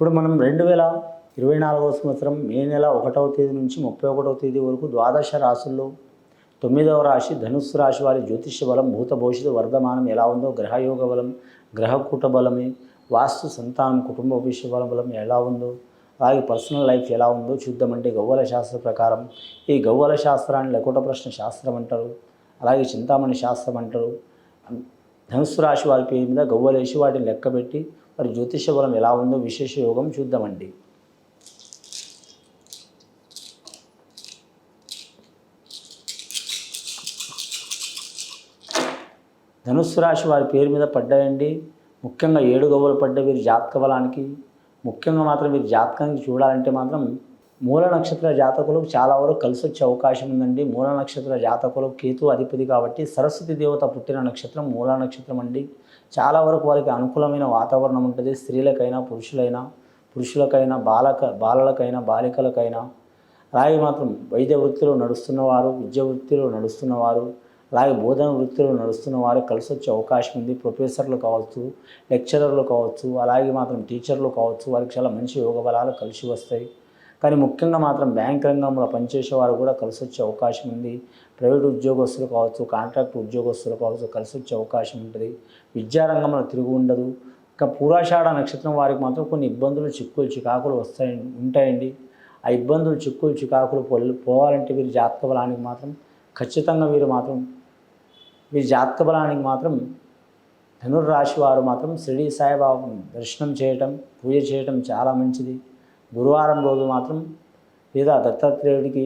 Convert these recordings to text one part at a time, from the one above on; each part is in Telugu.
ఇప్పుడు మనం రెండు వేల ఇరవై నాలుగవ సంవత్సరం మే నెల ఒకటవ తేదీ నుంచి ముప్పై ఒకటవ తేదీ వరకు ద్వాదశ రాశుల్లో తొమ్మిదవ రాశి ధనుస్సు రాశి వారి జ్యోతిష్య బలం భూత భవిష్యత్తు వర్ధమానం ఎలా ఉందో గ్రహయోగ బలం గ్రహకూట బలమే వాస్తు సంతానం కుటుంబ భవిష్య బల బలం ఎలా ఉందో అలాగే పర్సనల్ లైఫ్ ఎలా ఉందో చూద్దామంటే గవ్వల శాస్త్ర ప్రకారం ఈ గవ్వల శాస్త్రాన్ని లకుట ప్రశ్న శాస్త్రం అంటారు. అలాగే చింతామణి శాస్త్రం అంటారు. ధనుస్సు రాశి వారి పేరు మీద గవ్వలేసి వాటిని లెక్కబెట్టి వారి జ్యోతిష బలం ఎలా ఉందో విశేష యోగం చూద్దామండి. ధనుస్సు రాశి వారి పేరు మీద పడ్డాయండి. ముఖ్యంగా ఏడు గవ్వలు పడ్డ వీరి జాతక బలానికి ముఖ్యంగా మాత్రం వీరి జాతకానికి చూడాలంటే మాత్రం మూల నక్షత్ర జాతకులకు చాలా వరకు కలిసి వచ్చే అవకాశం ఉందండి. మూల నక్షత్ర జాతకులకు కేతు అధిపతి కాబట్టి సరస్వతి దేవత పుట్టిన నక్షత్రం మూల నక్షత్రం అండి. చాలా వరకు వారికి అనుకూలమైన వాతావరణం ఉంటుంది. స్త్రీలకైనా పురుషులైనా పురుషులకైనా బాలక బాలలకైనా బాలికలకైనా. అలాగే మాత్రం వైద్య వృత్తిలో నడుస్తున్నవారు విద్య వృత్తిలో నడుస్తున్నవారు అలాగే బోధన వృత్తిలో నడుస్తున్న వారు కలిసి వచ్చే అవకాశం ఉంది. ప్రొఫెసర్లు కావచ్చు లెక్చరర్లు కావచ్చు అలాగే మాత్రం టీచర్లు కావచ్చు వారికి చాలా మంచి యోగ బలాలు కలిసి వస్తాయి. కానీ ముఖ్యంగా మాత్రం బ్యాంక్ రంగంలో పనిచేసే వారు కూడా కలిసి వచ్చే అవకాశం ఉంది. ప్రైవేట్ ఉద్యోగస్తులు కావచ్చు కాంట్రాక్ట్ ఉద్యోగస్తులు కావచ్చు కలిసి వచ్చే అవకాశం ఉంటుంది. విద్యారంగంలో తిరుగు ఉండదు. ఇంకా పూరాషాఢ నక్షత్రం వారికి మాత్రం కొన్ని ఇబ్బందులు చిక్కులు చికాకులు వస్తాయి ఉంటాయండి. ఆ ఇబ్బందులు చిక్కులు చికాకులు పొల్ పోవాలంటే వీరి జాతక బలానికి మాత్రం ఖచ్చితంగా వీరు మాత్రం వీరి జాతక బలానికి మాత్రం ధనుర్రాశి వారు మాత్రం షిరిడి సాయిబాబు దర్శనం చేయటం పూజ చేయటం చాలా మంచిది. గురువారం రోజు మాత్రం లేదా దత్తాత్రేయుడికి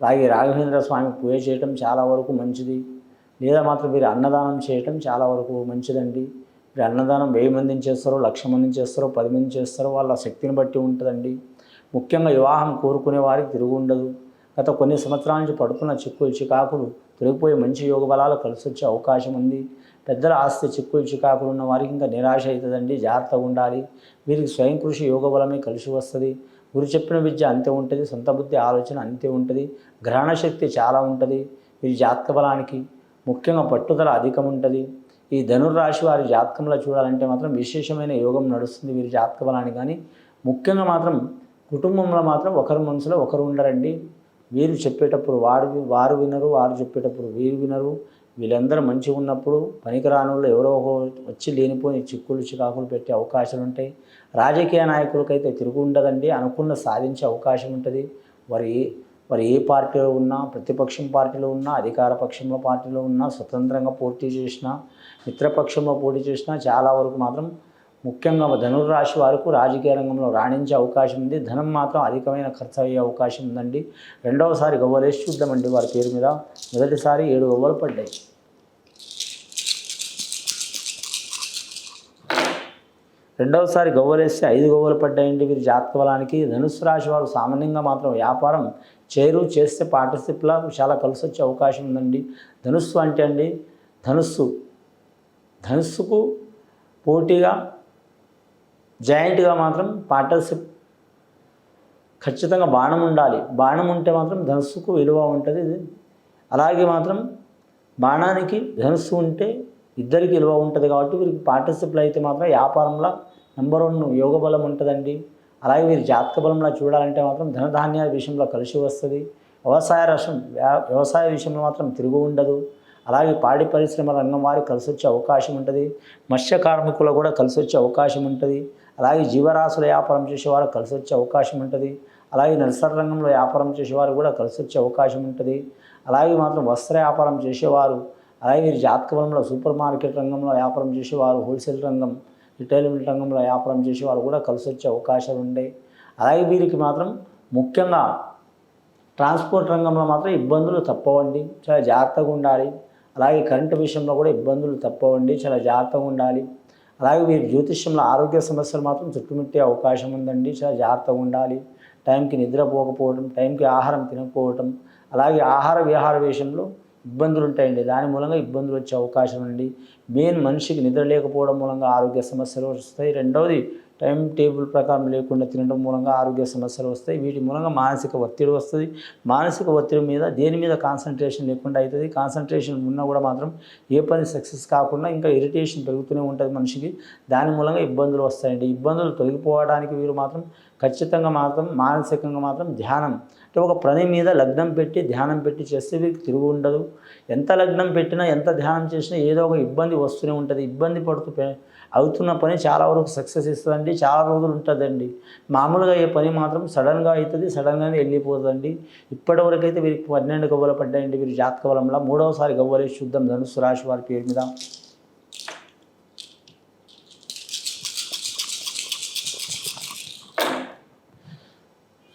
అలాగే రాఘవేంద్ర స్వామి పూజ చేయటం చాలా వరకు మంచిది. లేదా మాత్రం వీరు అన్నదానం చేయటం చాలా వరకు మంచిదండి. మీరు అన్నదానం వెయ్యి మందిని చేస్తారో లక్ష మందిని చేస్తారో పది మంది చేస్తారో వాళ్ళ శక్తిని బట్టి ఉంటుందండి. ముఖ్యంగా వివాహం కోరుకునే వారికి తిరుగు ఉండదు. గత కొన్ని సంవత్సరాల నుంచి పడుతున్న చిక్కులు చికాకులు తొలగిపోయే మంచి యోగ బలాలు కలిసి వచ్చే అవకాశం ఉంది. పెద్దల ఆస్తి చిక్కులు చికాకులు ఉన్న వారికి ఇంకా నిరాశ అవుతుందండి. జాగ్రత్తగా ఉండాలి. వీరికి స్వయం కృషి యోగ బలమే కలిసి వస్తుంది. గురు చెప్పిన విద్య అంతే ఉంటుంది. సొంత బుద్ధి ఆలోచన అంతే ఉంటుంది. గ్రహణ శక్తి చాలా ఉంటుంది. వీరి జాతక బలానికి ముఖ్యంగా పట్టుదల అధికం ఉంటుంది. ఈ ధనుర్రాశి వారి జాతకంలో చూడాలంటే మాత్రం విశేషమైన యోగం నడుస్తుంది వీరి జాతక బలానికి కానీ ముఖ్యంగా మాత్రం కుటుంబంలో మాత్రం ఒకరి మనసులో ఒకరు ఉండరండి. వీరు చెప్పేటప్పుడు వారు వారు వినరు వారు చెప్పేటప్పుడు వీరు వినరు. వీళ్ళందరూ మంచిగా ఉన్నప్పుడు పనికిరాని వాళ్ళు ఎవరో వచ్చి లేనిపోయి చిక్కులు చికాకులు పెట్టే అవకాశాలు ఉంటాయి. రాజకీయ నాయకులకైతే తిరుగు ఉండదండి అనుకున్న సాధించే అవకాశం ఉంటుంది. వారి వారు ఏ పార్టీలో ఉన్నా ప్రతిపక్షం పార్టీలో ఉన్నా అధికార పక్షంలో పార్టీలో ఉన్నా స్వతంత్రంగా పోటీ చేసినా మిత్రపక్షంలో పోటీ చేసినా చాలా వరకు మాత్రం ముఖ్యంగా ధనుర్రాశి వారికి రాజకీయ రంగంలో రాణించే అవకాశం ఉంది. ధనం మాత్రం అధికమైన ఖర్చు అయ్యే అవకాశం ఉందండి. రెండవసారి గవ్వలేసి చూద్దామండి వారి పేరు మీద. మొదటిసారి ఏడు గవ్వలు పడ్డాయి. రెండవసారి గవ్వలేస్తే ఐదు గవ్వలు పడ్డాయండి వీరి జాతక బలానికి ధనుసు రాశి వారు సామాన్యంగా మాత్రం వ్యాపారం చేరు చేస్తే పార్టిసిప్లా చాలా కలిసి వచ్చే అవకాశం ఉందండి. ధనుస్సు అంటే అండి ధనుస్సు. ధనుస్సుకు పోటీగా జాయింట్గా మాత్రం పార్ట్నర్షిప్ ఖచ్చితంగా బాణం ఉండాలి. బాణం ఉంటే మాత్రం ధనుస్సుకు విలువ ఉంటుంది. అలాగే మాత్రం బాణానికి ధనుస్సు ఉంటే ఇద్దరికి విలువ ఉంటుంది కాబట్టి వీరికి పార్ట్నర్షిప్లో అయితే మాత్రం వ్యాపారంలో నెంబర్ వన్ యోగ బలం ఉంటుందండి. అలాగే వీరి జాతక బలంలో చూడాలంటే మాత్రం ధనధాన్యాల విషయంలో కలిసి వస్తుంది. వ్యవసాయ రసం వ్యా- వ్యవసాయ విషయంలో మాత్రం తిరుగు ఉండదు అలాగే పాడి పరిశ్రమ రంగం వారికి కలిసి వచ్చే అవకాశం ఉంటుంది. మత్స్య కార్మికులు కూడా కలిసి వచ్చే అవకాశం ఉంటుంది. అలాగే జీవరాశుల వ్యాపారం చేసేవారు కలిసి వచ్చే అవకాశం ఉంటుంది. అలాగే నర్సరీ రంగంలో వ్యాపారం చేసేవారు కూడా కలిసి వచ్చే అవకాశం ఉంటుంది. అలాగే మాత్రం వస్త్ర వ్యాపారం చేసేవారు అలాగే వీరి జాతకవరంలో సూపర్ మార్కెట్ రంగంలో వ్యాపారం చేసేవారు హోల్సేల్ రంగం రిటైల్మెంట్ రంగంలో వ్యాపారం చేసేవారు కూడా కలిసి వచ్చే అవకాశాలు ఉంటాయి అలాగే వీరికి మాత్రం ముఖ్యంగా ట్రాన్స్పోర్ట్ రంగంలో మాత్రం ఇబ్బందులు తప్పవండి. చాలా జాగ్రత్తగా ఉండాలి. అలాగే కరెంటు విషయంలో కూడా ఇబ్బందులు తప్పవండి చాలా జాగ్రత్తగా ఉండాలి. అలాగే వీరి జ్యోతిష్యంలో ఆరోగ్య సమస్యలు మాత్రం చుట్టుముట్టే అవకాశం ఉందండి చాలా జాగ్రత్తగా ఉండాలి. టైంకి నిద్రపోకపోవడం టైంకి ఆహారం తినకపోవటం అలాగే ఆహార విహార విషయంలో ఇబ్బందులు ఉంటాయండి. దాని మూలంగా ఇబ్బందులు వచ్చే అవకాశం ఉంది. మెయిన్ మనిషికి నిద్ర లేకపోవడం మూలంగా ఆరోగ్య సమస్యలు వస్తాయి. రెండవది టైం టేబుల్ ప్రకారం లేకుండా తినడం మూలంగా ఆరోగ్య సమస్యలు వస్తాయి. వీటి మూలంగా మానసిక ఒత్తిడి వస్తుంది. మానసిక ఒత్తిడి మీద దేని మీద కాన్సన్ట్రేషన్ లేకుండా అవుతుంది కాన్సన్ట్రేషన్ ఉన్నా కూడా మాత్రం ఏ పని సక్సెస్ కాకుండా ఇంకా ఇరిటేషన్ పెరుగుతూనే ఉంటుంది మనిషికి. దాని మూలంగా ఇబ్బందులు వస్తాయండి. ఇబ్బందులు తొలగిపోవడానికి వీరు మాత్రం ఖచ్చితంగా మాత్రం మానసికంగా మాత్రం ధ్యానం. అంటే ఒక పని మీద లగ్నం పెట్టి ధ్యానం పెట్టి చేస్తే వీరికి తిరుగు ఉండదు. ఎంత లగ్నం పెట్టినా ఎంత ధ్యానం చేసినా ఏదో ఒక ఇబ్బంది వస్తూనే ఉంటుంది. ఇబ్బంది పడుతూ అవుతున్న పని చాలా వరకు సక్సెస్ ఇస్తుందండి. చాలా రోజులు ఉంటుందండి. మామూలుగా ఏ పని మాత్రం సడన్గా అవుతుంది సడన్గానే వెళ్ళిపోతుందండి. ఇప్పటి వరకు అయితే వీరికి పన్నెండు గవ్వలు పడ్డాయండి వీరి జాతక బలంలో. మూడవసారి గవ్వలే చూద్దాం. ధనుసు రాశి వారి పేరు మీద.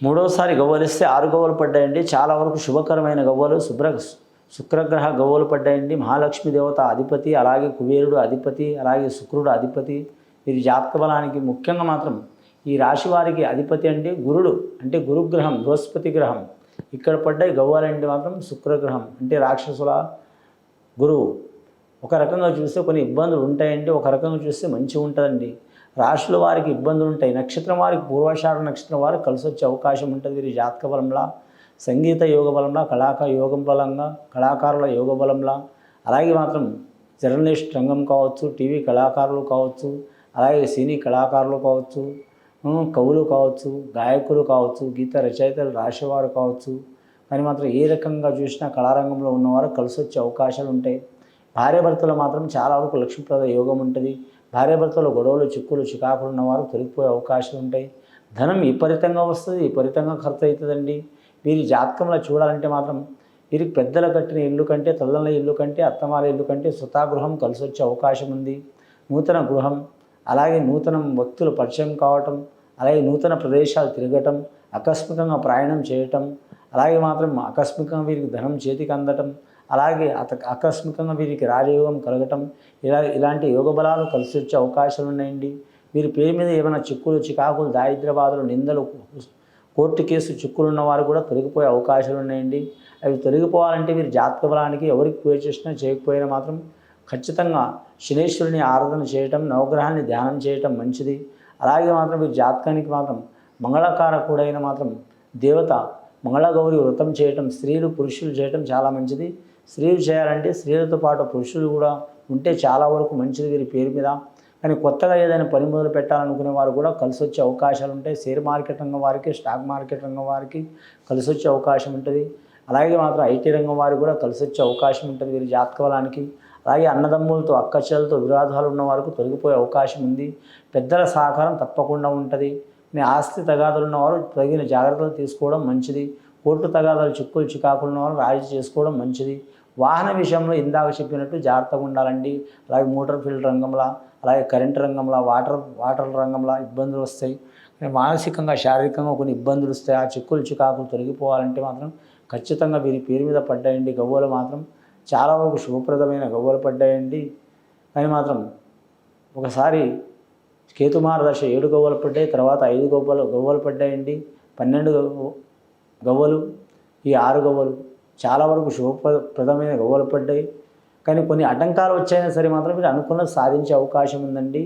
మూడోసారి గవ్వలిస్తే ఆరు గవ్వలు పడ్డాయండి. చాలా వరకు శుభకరమైన గవ్వలు శుభ్ర శుక్రగ్రహ గవ్వలు పడ్డాయండి. మహాలక్ష్మి దేవత అధిపతి అలాగే కుబేరుడు అధిపతి అలాగే శుక్రుడు అధిపతి. వీరి జాతక బలానికి ముఖ్యంగా మాత్రం ఈ రాశి వారికి అధిపతి అంటే గురుడు అంటే గురుగ్రహం బృహస్పతి గ్రహం. ఇక్కడ పడ్డాయి గవ్వాలంటే మాత్రం శుక్రగ్రహం అంటే రాక్షసుల గురువు. ఒక రకంగా చూస్తే కొన్ని ఇబ్బందులు ఉంటాయండి. ఒక రకంగా చూస్తే మంచిగా ఉంటుందండి. రాశుల వారికి ఇబ్బందులు ఉంటాయి. నక్షత్రం వారికి పూర్వాషాఢ నక్షత్రం వారు కలిసి వచ్చే అవకాశం ఉంటుంది. వీరి జాతక బలంలా సంగీత యోగ బలంలా కళాకార యోగం బలంగా కళాకారుల యోగ బలంలా. అలాగే మాత్రం జర్నలిస్ట్ రంగం కావచ్చు టీవీ కళాకారులు కావచ్చు అలాగే సినీ కళాకారులు కావచ్చు కవులు కావచ్చు గాయకులు కావచ్చు గీత రచయితలు రాసేవారు కావచ్చు. కానీ మాత్రం ఏ రకంగా చూసినా కళారంగంలో ఉన్నవారు కలిసి వచ్చే అవకాశాలు ఉంటాయి. భార్యాభర్తలు మాత్రం చాలా వరకు లక్ష్మీప్రద యోగం ఉంటుంది. భార్యాభర్తలు గొడవలు చిక్కులు చికాకులు ఉన్నవారు తొలగిపోయే అవకాశాలు ఉంటాయి. ధనం విపరీతంగా వస్తుంది విపరీతంగా ఖర్చు అవుతుందండి వీరి జాతకంలో చూడాలంటే మాత్రం వీరికి పెద్దల కట్టిన ఇల్లు కంటే తల్లల ఇల్లు కంటే అత్తమాల ఇల్లు కంటే సుతాగృహం కలిసి వచ్చే అవకాశం ఉంది. నూతన గృహం అలాగే నూతన వ్యక్తులు పరిచయం కావటం అలాగే నూతన ప్రదేశాలు తిరగటం ఆకస్మికంగా ప్రయాణం చేయటం అలాగే మాత్రం ఆకస్మికంగా వీరికి ధనం చేతికి అందటం అలాగే అత ఆకస్మికంగా వీరికి రాజయోగం కలగటం ఇలా ఇలాంటి యోగ బలాలు కలిసి వచ్చే అవకాశాలు ఉన్నాయండి. వీరి పేరు మీద ఏమైనా చిక్కులు చికాకులు దారిద్ర్య నిందలు కోర్టు కేసు చిక్కులు వారు కూడా తొలగిపోయే అవకాశాలు ఉన్నాయండి. అవి తొలగిపోవాలంటే వీరి జాతక బలానికి ఎవరికి పూజ చేసినా చేయకపోయినా మాత్రం ఖచ్చితంగా శనేశ్వరుని ఆరాధన చేయటం నవగ్రహాన్ని ధ్యానం చేయటం మంచిది. అలాగే మాత్రం వీరి జాతకానికి మాత్రం మంగళకారకుడైన మాత్రం దేవత మంగళగౌరి వ్రతం చేయటం స్త్రీలు పురుషులు చేయటం చాలా మంచిది. స్త్రీలు చేయాలంటే స్త్రీలతో పాటు పురుషులు కూడా ఉంటే చాలా వరకు మంచిది వీరి పేరు మీద. కానీ కొత్తగా ఏదైనా పని మొదలు పెట్టాలనుకునే వారు కూడా కలిసి వచ్చే అవకాశాలు ఉంటాయి. షేర్ మార్కెట్ రంగం వారికి స్టాక్ మార్కెట్ రంగం వారికి కలిసి వచ్చే అవకాశం ఉంటుంది. అలాగే మాత్రం ఐటీ రంగం వారికి కూడా కలిసి వచ్చే అవకాశం ఉంటుంది వీరి జాతకవలానికి అలాగే అన్నదమ్ములతో అక్కచెల్లతో విరాధాలు ఉన్న వారికి తొలగిపోయే అవకాశం ఉంది. పెద్దల సహకారం తప్పకుండా ఉంటుంది. మీ ఆస్తి తగాదులు ఉన్నవారు తగిన జాగ్రత్తలు తీసుకోవడం మంచిది. కోర్టు తగాదాలు చిక్కులు చికాకులను వల్ల రాజీ చేసుకోవడం మంచిది. వాహన విషయంలో ఇందాక చెప్పినట్టు జాగ్రత్తగా ఉండాలండి. అలాగే మోటార్ ఫీల్డ్ రంగంలో అలాగే కరెంట్ రంగంలో వాటర్ వాటర్ రంగంలో ఇబ్బందులు వస్తాయి. మానసికంగా శారీరకంగా కొన్ని ఇబ్బందులు వస్తాయి. ఆ చిక్కులు చికాకులు తొలగిపోవాలంటే మాత్రం ఖచ్చితంగా వీరి పేరు మీద పడ్డాయండి. గవ్వలు మాత్రం చాలా వరకు శుభప్రదమైన గవ్వలు పడ్డాయండి. కానీ మాత్రం ఒకసారి కేతుమార దశ ఏడు గవ్వలు పడ్డాయి. తర్వాత ఐదు గవ్వలు గవ్వలు పడ్డాయండి. పన్నెండు గవ్వలు ఈ ఆరు గవ్వలు చాలా వరకు శుభప్రదమైన గవ్వలు పడ్డాయి. కానీ కొన్ని ఆటంకాలు వచ్చాయినా సరే మాత్రం మీరు అనుకున్నది సాధించే అవకాశం ఉందండి.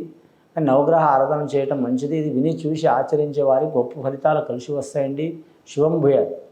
కానీ నవగ్రహ ఆరాధన చేయటం మంచిది. ఇది విని చూసి ఆచరించే వారికి గొప్ప ఫలితాలు కలిసి వస్తాయండి. శుభం భూయాలు